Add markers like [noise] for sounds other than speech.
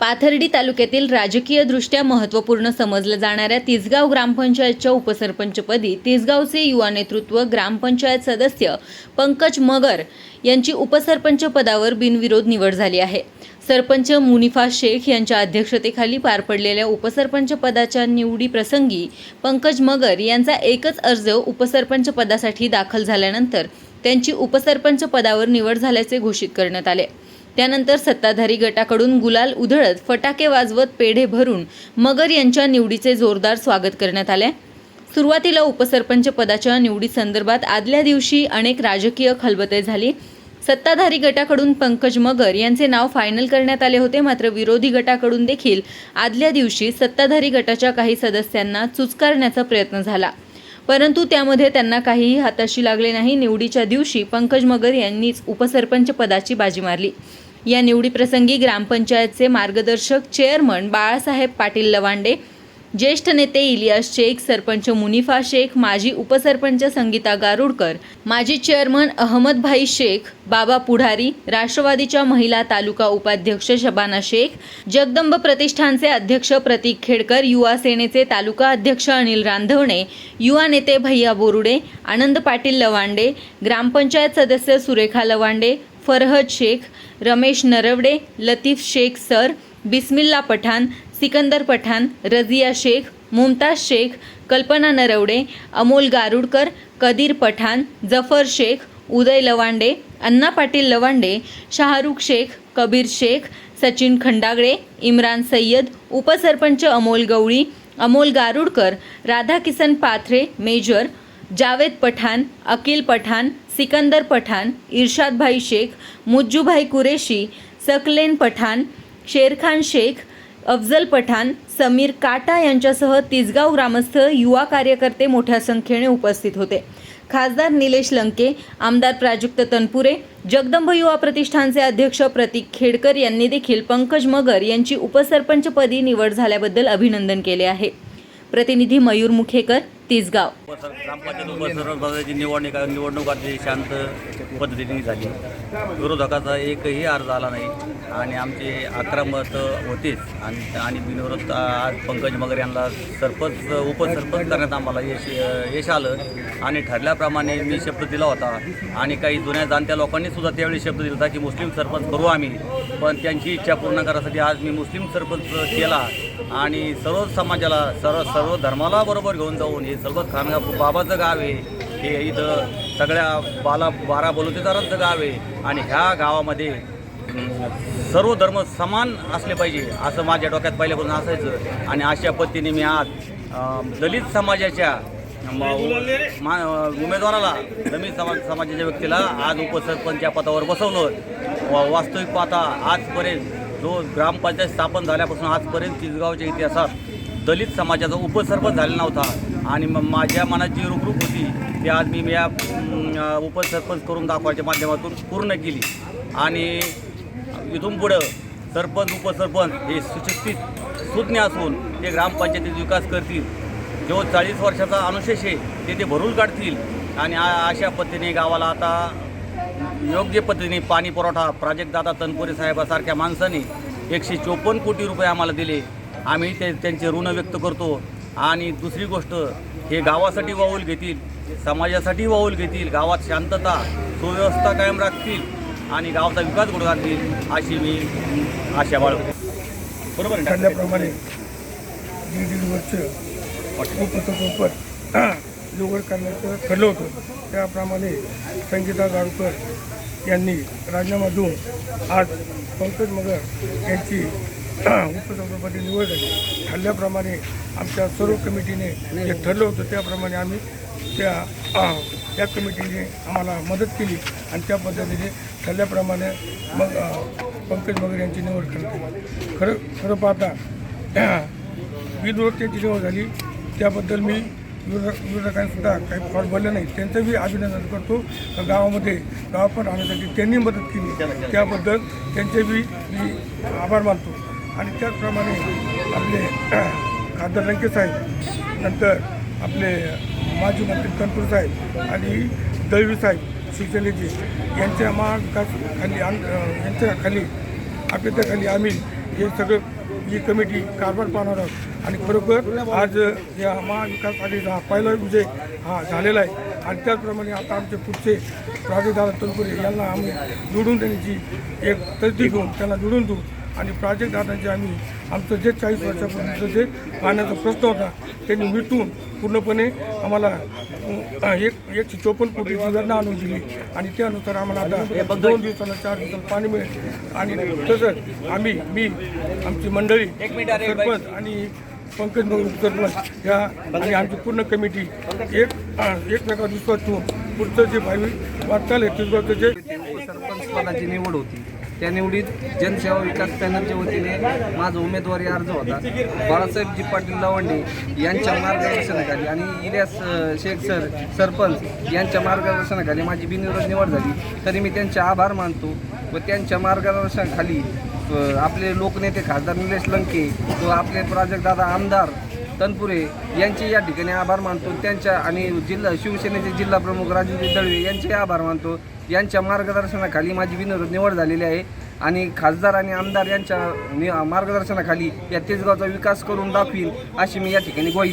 पाथर्डी तालुक्यातील राजकीयदृष्ट्या महत्त्वपूर्ण समजल्या जाणाऱ्या तिसगाव ग्रामपंचायतच्या उपसरपंचपदी तिसगावचे युवा नेतृत्व ग्रामपंचायत सदस्य पंकज मगर यांची उपसरपंच पदावर बिनविरोध निवड झाली आहे. सरपंच मुनिफा शेख यांच्या अध्यक्षतेखाली पार पडलेल्या उपसरपंच पदाच्या निवडीप्रसंगी पंकज मगर यांचा एकच अर्ज उपसरपंच पदासाठी दाखल झाल्यानंतर त्यांची उपसरपंच पदावर निवड झाल्याचे घोषित करण्यात आले. त्यानंतर सत्ताधारी गटाकडून गुलाल उधळत फटाके वाजवत पेढे भरून मगर यांच्या निवडीचे जोरदार स्वागत करण्यात आले. सुरुवातीला उपसरपंच पदाच्या निवडीसंदर्भात आदल्या दिवशी अनेक राजकीय खलबते झाली. सत्ताधारी गटाकडून पंकज मगर यांचे नाव फायनल करण्यात आले होते मात्र विरोधी गटाकडून देखील आदल्या दिवशी सत्ताधारी गटाच्या काही सदस्यांना चुचकारण्याचा प्रयत्न झाला. परंतु त्यामध्ये त्यांना काहीही हाताशी लागले नाही. निवडीच्या दिवशी पंकज मगर यांनीच उपसरपंच पदाची बाजी मारली. या निवडीप्रसंगी ग्रामपंचायतचे मार्गदर्शक चेअरमन बाळासाहेब पाटील लवांडे ज्येष्ठ नेते इलियास शेख सरपंच मुनिफा शेख माजी उपसरपंच संगीता गारुडकर माजी चेअरमन अहमदभाई शेख बाबा पुढारी राष्ट्रवादीच्या महिला तालुका उपाध्यक्ष शबाना शेख जगदंब प्रतिष्ठानचे अध्यक्ष प्रतीक खेडकर युवा सेनेचे तालुका अध्यक्ष अनिल रांधवणे युवा नेते भैया बोरुडे आनंद पाटील लवांडे ग्रामपंचायत सदस्य सुरेखा लवांडे फरहद शेख रमेश नरवडे लतीफ शेख सर बिस्मिल्ला पठाण सिकंदर पठाण रझिया शेख मुमताज शेख कल्पना नरवडे अमोल गारुडकर कदीर पठाण जफर शेख उदय लवांडे अण्णा पाटील लवांडे शाहरुख शेख कबीर शेख सचिन खंडागळे इम्रान सय्यद उपसरपंच अमोल गवळी अमोल गारुडकर राधाकिसन पाथरे मेजर जावेद पठाण अकिल पठाण सिकंदर पठाण इर्शादभाई शेख मुज्जूभाई कुरेशी सकलेन पठाण शेरखान शेख अफजल पठाण समीर काटा यांच्यासह तिसगाव ग्रामस्थ युवा कार्यकर्ते मोठ्या संख्येने उपस्थित होते. खासदार निलेश लंके आमदार प्राजक्त तनपुरे जगदंब युवा प्रतिष्ठानचे अध्यक्ष प्रतीक खेडकर यांनी देखील पंकज मगर यांची उपसरपंचपदी निवड झाल्याबद्दल अभिनंदन केले आहे. प्रतिनिधी मयूर मुखेकर तिसगाव. ग्रामपंचायत पदाची निवडणूक निवडणूक अतिशय शांत पद्धतीने झाली. विरोधकाचा एकही अर्ज आला नाही. आणि आमचे अकरा मत होतीच. आणि आणि बिनविरोध आज पंकज मगर यांना सरपंच उपसरपंच करण्यात आम्हाला यश यश आलं. आणि ठरल्याप्रमाणे मी शब्द दिला होता. आणि काही जुन्या जाणत्या लोकांनी सुद्धा त्यावेळी शब्द दिला होता की मुस्लिम सरपंच करू आम्ही. पण त्यांची इच्छा पूर्ण करण्यासाठी आज मी मुस्लिम सरपंच केला. आणि सर्व समाजाला सर्व सर्व धर्माला बरोबर घेऊन जाऊन हे सर्व खानगा बाबाचं गाव आहे. हे इथं सगळ्या बाला बारा बलुतेदारांचं गाव आहे. आणि ह्या गावामध्ये सर्व धर्म समान असले पाहिजे असं माझ्या डोक्यात पहिल्यापासून असायचं. आणि अशा पद्धतीने मी आज दलित समाजाच्या मा- उमेदवाराला दलित समाज समाजाच्या व्यक्तीला आज उपसरपंच या पदावर बसवलं. वा- वास्तविक पाहता आजपर्यंत जो ग्रामपंचायत स्थापन झाल्यापासून आजपर्यंत चिसगावच्या इतिहासात दलित समाजाचा उपसरपंच झालेला नव्हता. आणि मग माझ्या मनात जी रुखरूप होती ती आज मी या उपसरपंच करून दाखवायच्या माध्यमातून पूर्ण केली. आणि इथून पुढं सरपंच उपसरपंच हे सुशिक्षित सुज्ञ असून ते ग्रामपंचायतीचा विकास करतील. जो चाळीस वर्षाचा अनुशेष आहे ते ते भरून काढतील. आणि अशा पद्धतीने गावाला आता योग्य पद्धतीने पाणी पुरवठा प्राजक्तदादा तनपुरे साहेबासारख्या माणसाने एकशे चोपन्न कोटी रुपये आम्हाला दिले. आम्ही ते त्यांचे ऋण व्यक्त करतो. आणि दुसरी गोष्ट हे गावासाठी वाऊल घेतील समाजासाठी वाऊल घेतील गावात शांतता सुव्यवस्था कायम राखतील आणि गावाचा विकास घडवून आणतील अशी मी आशा बाळगतो. बरोबर ठरल्याप्रमाणे दीड दीड वर्ष उपसरपंच निवड करण्याचं ठरलं होतं. त्याप्रमाणे संगीता गाडकर यांनी राजीनामा देऊन आज पंकज मगर यांची उपसभापती निवड झाली. ठरल्याप्रमाणे आमच्या सर्व कमिटीने जे ठरलं होतं त्याप्रमाणे आम्ही त्या त्या कमिटीने आम्हाला मदत केली आणि त्या पद्धतीने ठरल्याप्रमाणे मग पंकज बगर यांची निवड करते खरं खरं पाहता [clears throat] विरोध निवड झाली. त्याबद्दल मी विरोधक विरोधकांसुद्धा काही फॉर्म भरले नाही. त्यांचं बी अभिनंदन करतो. गावामध्ये गाव पण राहण्यासाठी त्यांनी मदत केली. त्याबद्दल त्यांचे बी मी आभार मानतो. आणि त्याचप्रमाणे आपले [clears throat] खासदार लंके साहेब नंतर आपले माजी मंत्री तनपूर साहेब आणि दळवी साहेब शिवसेनेचे यांच्या महाविकास खाली आम- यांच्या खाली आपल्याच्याखाली आम्ही हे सगळं ही कमिटी कारभार पाहणार आहोत. आणि खरोखर आज या महाविकास आघाडीचा हा पहिला विजय हा झालेला आहे. आणि त्याचप्रमाणे आता आमचे पुढचे दादा तनपुरे यांना आम्ही निवडून देण्याची एक तरतूद घेऊन त्यांना निवडून देऊ. आणि प्राजक्तदादांचे आम्ही आमचं जे चाळीस वर्षापूर्वीचं जे पाण्याचा प्रश्न होता त्यांनी मिटवून पूर्णपणे आम्हाला एक एकशे चोपन्न कोटीची योजना आणून दिली. आणि त्यानुसार आम्हाला आता दोन दिवसाला चार दिवसाला पाणी मिळेल. आणि तसंच आम्ही मी आमची मंडळी सरपंच आणि पंकज भाऊ सरपंच या आणि आमची पूर्ण कमिटी एक एकमेकावर विश्वास ठेवून पुढचं जे भावी वाटचाल आहे तिथं जे सरपंच पदाची निवड होती. त्या निवडीत जनसेवा विकास पॅनलच्या वतीने माझा उमेदवारी अर्ज होता. बाळासाहेबजी पाटील लवंडे यांच्या मार्गदर्शनाखाली आणि इलियास शेख सर सरपंच यांच्या मार्गदर्शनाखाली माझी बिनविरोध निवड झाली. तरी मी त्यांचे आभार मानतो व त्यांच्या मार्गदर्शनाखाली आपले लोकनेते खासदार निलेश लंके व आपले प्राजक्तदादा आमदार तनपुरे यांचे या ठिकाणी आभार मानतो. त्यांच्या आणि जिल्हा शिवसेनेचे जिल्हा प्रमुख राजू दळवे यांचे आभार मानतो. यांच्या मार्गदर्शनाखाली माझी विनोद निवड झालेली आहे. आणि खासदार आणि आमदार यांच्या नि- मार्गदर्शनाखाली या तेजगावचा विकास करून दाखवीन अशी मी या ठिकाणी ग्वाही देतो.